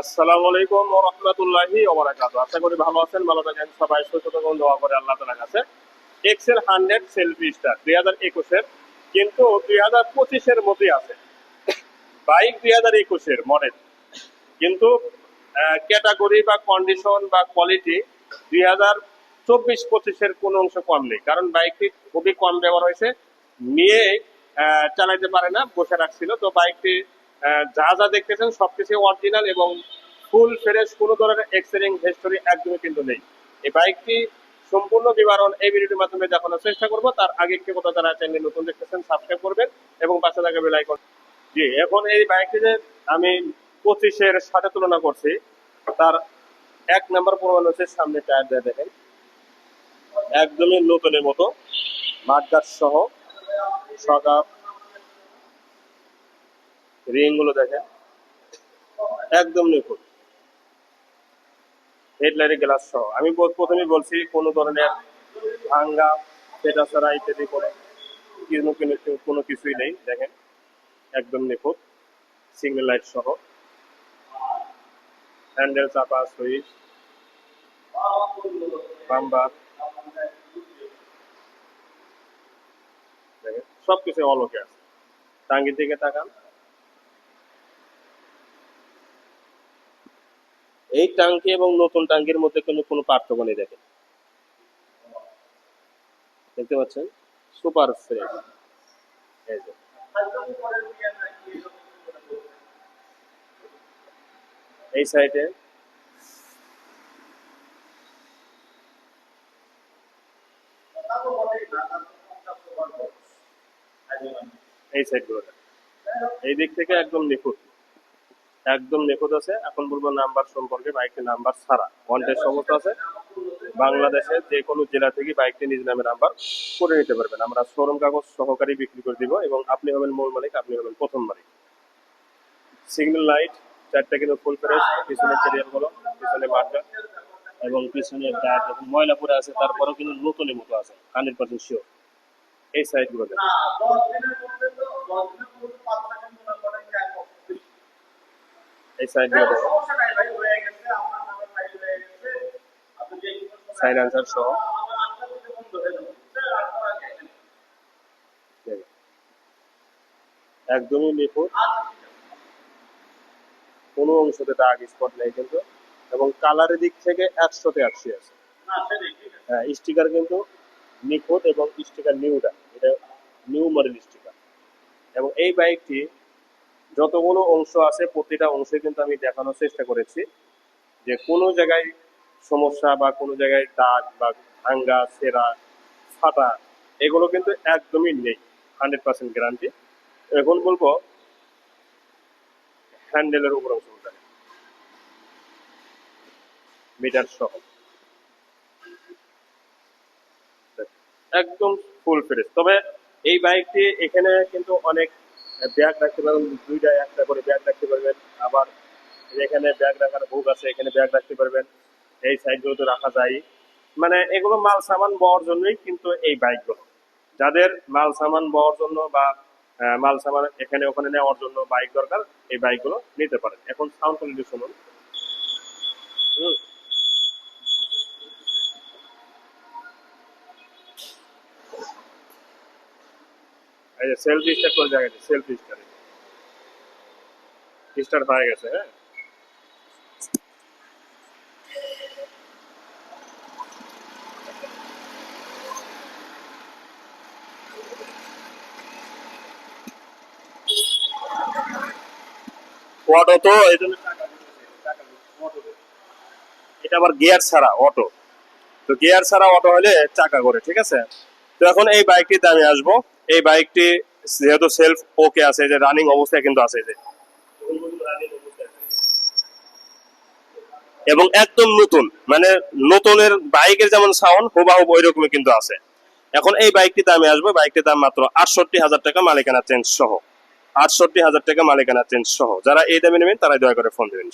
আসসালামু আলাইকুম ওয়া রাহমাতুল্লাহি ওয়া বারাকাতুহু। আশা করি ভালো আছেন, ভালো থাকেন, সবাই সুস্থ থাকুন দোয়া করে আল্লাহ তাআলার কাছে। এক্সেল 100 সেলফি স্টার 2021 এর কিন্তু 2025 এর মধ্যেই আছে। বাইক 2021 এর মডেল কিন্তু ক্যাটাগরি বা কন্ডিশন বা কোয়ালিটি 2024 25 এর কোনো অংশ কম নেই। কারণ বাইকটি খুবই কম ব্যবহার হয়েছে। নিয়ে চালাইতে পারে না, বসে রাখছিল। তো বাইকটি যা যা দেখতেছেন সবকিছু অরিজিনাল এবং ফুল ফ্রেশ কোনো ধরনের এক্সেরিং হিস্টোরি একদমই কিন্তু নেই। এই বাইকটি সম্পূর্ণ বিবরণ এই ভিডিওটির মাধ্যমে দেখানোর চেষ্টা করব। তার আগে একটি কথা যারা চ্যানেল নতুন দেখতেছেন সাবস্ক্রাইব করবেন এবং পাশে থাকা বেল আইকন জি, এখন এই বাইকটি যে আমি পঁচিশের সাথে তুলনা করছি। তার এক নাম্বার প্রমাণ হচ্ছে সামনে টায়ার দিয়ে দেখেন। একদমই নতুনের মতো। মাঠগাট সহ সকাপ রিংগুলো দেখেন। একদম নিখুঁত। হেডলাইটের গ্লাস সহ। আমি প্রথমেই বলছি, কোনো ধরনের ভাঙ্গা পেটাছাড়া ইত্যাদি করে কোনো কিছুই নেই, দেখেন। একদম নিখুঁত। সিগন্যাল লাইট সহ। হ্যান্ডেল চাপা সুইচ বাম্বার দেখেন, সবকিছু অলকে আছে। টাঙ্গির দিকে তাকান। এই টাঙ্কি এবং নতুন টাঙ্কির মধ্যে কিন্তু কোনো পার্থক্য নেই দেখেন। দেখতে পাচ্ছেন? Super fresh. এই সাইডে এই সাইডগুলো এই দিক থেকে একদম নিখুঁত। একদম নিখুঁত আছে। এখন বলব নাম্বার সম্পর্কে বাইকটির নাম্বার ছাড়া। ওয়ান্টেড সমস্ত আছে। বাংলাদেশের যে কোনো জেলা থেকে বাইকটি নিজ নামে নাম্বার করে নিতে পারবেন। আমরা শোরুম কাগজ সহকারী বিক্রি করে দিব এবং আপনি হবেন মূল মালিক, আপনি হবেন প্রথম মালিক। সিগন্যাল লাইট চারটা কিন্তু ফুল ফ্রেশ পিছনে ক্যারিয়ারগুলো পিছনে মাঠটা এবং পিছনে টায়ার যখন ময়লা পরে আছে, তারপরেও কিন্তু নতুনের মতো আছে হান্ড্রেড পার্সেন্ট শিওর এই সাইডগুলো দেখেন। এই। একদমই নিখুঁত। কোনো অংশতে দাগ স্পট নেই কিন্তু। এবং কালারের দিক থেকে একশোতে একশো আছে। হ্যাঁ স্টিকার কিন্তু নিখুঁত এবং স্টিকার নিউটা এটা নিউ মডেল স্টিকার এবং এই বাইকটি যতগুলো অংশ আছে, প্রতিটা অংশে কিন্তু আমি দেখানোর চেষ্টা করেছি যে কোনো জায়গায় সমস্যা বা কোনো জায়গায় দাগ বা ভাঙ্গা সেরা ফাটা, এগুলো কিন্তু একদমই নেই, হান্ড্রেড পার্সেন্ট গ্যারান্টি। এখন বলব, হ্যান্ডেলের উপর অংশটা মিটার সহ। একদম ফুল ফ্রেশ তবে এই বাইকটি এখানে কিন্তু অনেক ব্যাগ রাখতে পারবেন, দুইটা একটা করে ব্যাগ রাখতে পারবেন, আবার এখানে ব্যাগ রাখার বুক আছে, এখানে ব্যাগ রাখতে পারবেন, এই সাইডগুলোতে রাখা যায়। মানে এগুলো মাল সামান বওয়ার জন্যই কিন্তু এই বাইকগুলো যাদের মাল সামান বওয়ার জন্য বা মাল সামান এখানে ওখানে নেওয়ার জন্য বাইক দরকার, এই বাইকগুলো নিতে পারেন। এখন সাউন্ড কোয়ালিটি শুনুন। হুম। এই যে সেলফি স্টার্ট করে জায়গা সেলফি স্টার্ট স্টার্ট হয়ে গেছে হ্যাঁ? অটো তে। এটা আবার গিয়ার ছাড়া অটো তো গিয়ার ছাড়া অটো হলে চাকা করে ঠিক আছে? তো এখন এই বাইকটিতে আমি আসব। এই বাইকটি যেহেতু সেলফ ওকে আছে, যে রানিং অবস্থায় কিন্তু আছে যে। এবং একদম নতুন মানে নতুনের বাইকের যেমন সাউন্ড হুবাহুব ওই রকমই কিন্তু আছে। এখন এই বাইকটিতে দামে আসব, বাইকটির দাম মাত্র আটষট্টি হাজার টাকা, মালিকানা চেঞ্জ সহ। আটষট্টি হাজার টাকা, মালিকানা চেঞ্জ সহ। যারা এই দামে নেবেন, তারাই দয়া করে ফোন দেবেন